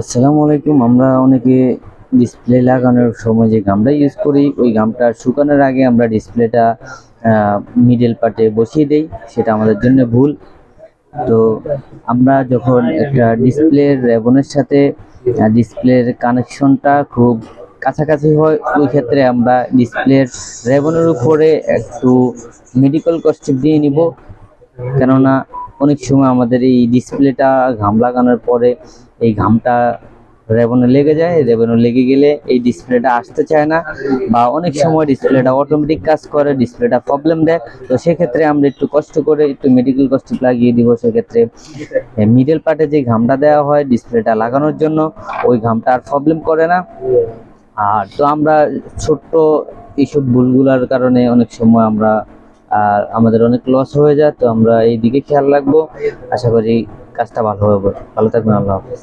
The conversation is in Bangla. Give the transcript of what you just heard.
আসসালামু আলাইকুম আমরা অনেকে ডিসপ্লে লাগানোর সময় যে গামটা ইউজ করি, ওই গামটা শুকানোর আগে আমরা ডিসপ্লেটা মিডল পার্টে বসিয়ে দেই, সেটা আমাদের জন্য ভুল। তো আমরা যখন একটা ডিসপ্লের রেবনের সাথে ডিসপ্লের কানেকশনটা খুব কাছাকাছি হয়, ওই ক্ষেত্রে আমরা ডিসপ্লের রেবনের উপরে একটু মেডিকেল কস্টিপ দিয়ে নিব। কেননা অনেক সময় আমাদের এই ডিসপ্লেটা ঘাম লাগানোর পরে এই ঘামটা রেবনে লেগে যায় রেবনে লেগে গেলে এই ডিসপ্লেটা আসতে চায় না বা অনেক সময় ডিসপ্লেটা অটোমেটিক কাজ করে ডিসপ্লেটা প্রবলেম দেয়। তো সেক্ষেত্রে আমরা একটু কষ্ট করে একটু মেডিকেল কস্টিপ লাগিয়ে দিব। সেক্ষেত্রে মিডল পার্টে যে ঘামটা দেওয়া হয় ডিসপ্লেটা লাগানোর জন্য ওই ঘামটা আর প্রবলেম করে না। আর তো আমরা ছোট্ট এইসব ভুলগুলোর কারণে অনেক সময় আমরা আর আমাদের অনেক লস হয়ে যায়। তো আমরা এই দিকে খেয়াল রাখব। আশা করি কাজটা ভালো হবে। ভালো থাকবেন আল্লাহ হাফেজ।